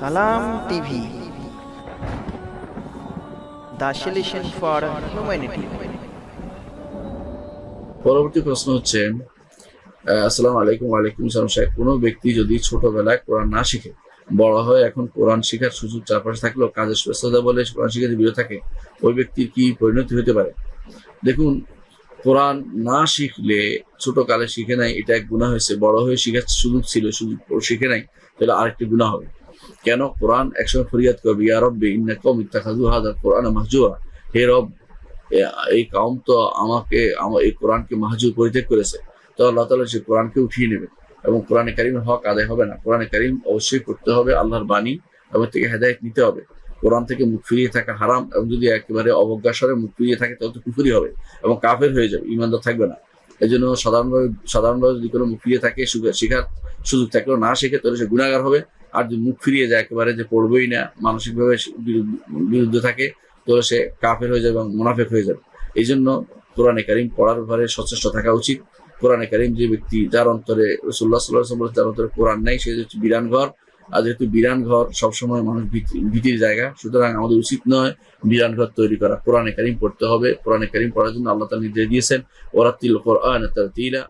সালাম TV. The for humanity. পরবর্তী প্রশ্ন হচ্ছে আসসালামু আলাইকুম, ওয়ালাইকুম সালাম সাহেব। কোনো ব্যক্তি যদি ছোটবেলায় কোরআন না শিখে, বড় হয় এখন কোরআন শেখার সুযোগ চারপাশে থাকলেও কাজের ব্যস্ততা বলে কোরআন শিখাতে বিরত থাকে, ওই ব্যক্তির কি পরিণতি হতে পারে? দেখুন, কোরআন না শিখলে ছোট কালে শিখে নাই, এটা এক গুণা হয়েছে। বড় হয়ে শিখার সুযোগ ছিল, সুযোগ শিখে নাই, তাহলে আরেকটি গুণা হবে। কেন? কোরআন একসময় ফরিয়াদ করবে, ইয়া রব্বে ইন্না কম ইত্তাখাযু হাদার কোরআন মাহজুরা। হে রব এই কাউম তো আমাকে আমার এই কোরআনকে মাহজুর পরিত্যাগ করেছে। তো আল্লাহ তালা সে কোরআনকে উঠিয়ে নেবে। এবং কোরআনে কারিমের হক আদায় হবে না। কোরআনে কারিম অবশ্যই করতে হবে, আল্লাহর বাণী এবং থেকে হেদায়ত নিতে হবে। কোরআন থেকে মুখ ফিরিয়ে থাকা হারাম এবং যদি একেবারে অবজ্ঞাসরে মুখ ফিরিয়ে থাকে, তাহলে তো কুফুরি হবে এবং কাফের হয়ে যাবে ইমানদার থাকবে না। এই জন্য সাধারণভাবে সাধারণভাবে যদি কোনো মুখ ফিরিয়ে থাকে শেখার সুযোগ থাকলেও না শেখে, তাহলে সে গুণাগার হবে। আর যদি মুখ ফিরিয়ে যায় একেবারে যে পড়বেই না, মানসিকভাবে বিরুদ্ধে থাকে তাহলে সে কাফের হয়ে যাবে এবং মুনাফেক হয়ে যাবে। এই জন্য কোরআনে কারিম পড়ার ব্যাপারে সচেষ্ট থাকা উচিত। কোরআনে কারিম যে ব্যক্তি, যার অন্তরে রসুল্লাহ সাল্লাহ বলে যার অন্তরে কোরআন নেই, সে হচ্ছে বিরান ঘর। আর যেহেতু বিরান ঘর সবসময় মানুষ ভীতি- ভীতির জায়গা, সুতরাং আমাদের উচিত নয় বিরান ঘর তৈরি করা। কোরআনে কারিম পড়তে হবে। কোরআনে কারিম পড়ার জন্য আল্লাহ তালা নির্দেশ দিয়েছেন ওরাতিল কোরআন তিলা